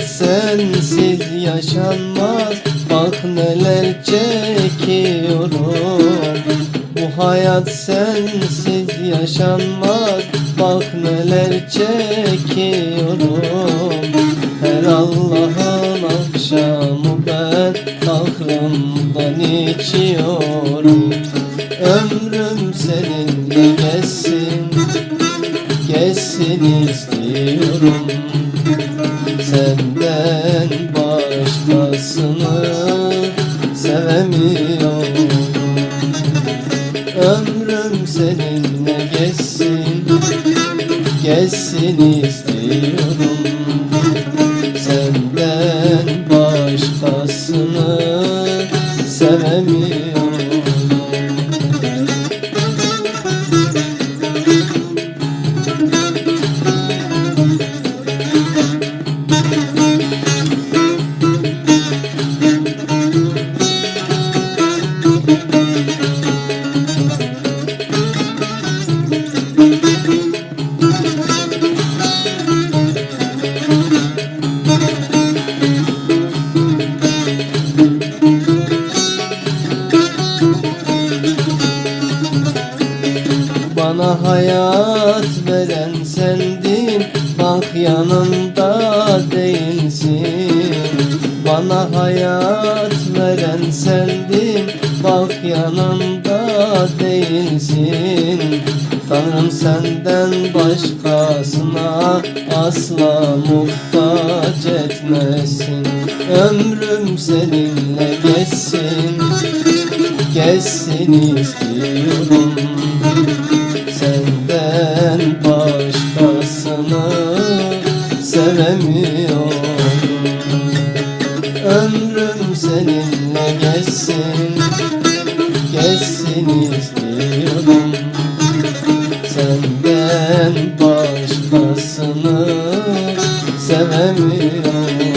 hayat sensiz yaşanmaz. Bak neler çekiyorum. Bu hayat sensiz yaşanmaz. Bak neler çekiyorum. Her Allah'ın akşamı ben Kahrımdan içiyorum. Ömrüm seninle geçsin Geçsin istiyorum Senden başkasını sevemiyorum. Ömrüm seninle geçsin Geçsin istiyorum Bana hayat veren sendin Bak yanımda değilsin. Bana hayat veren sendin Bak yanımda değilsin. Tanrım senden başkasına Asla muhtaç etmesin. Ömrüm seninle geçsin Geçsin istiyorum başkasını sevemiyorum. Ömrüm seninle geçsin Geçsin istiyorum. Senden başkasını sevemiyorum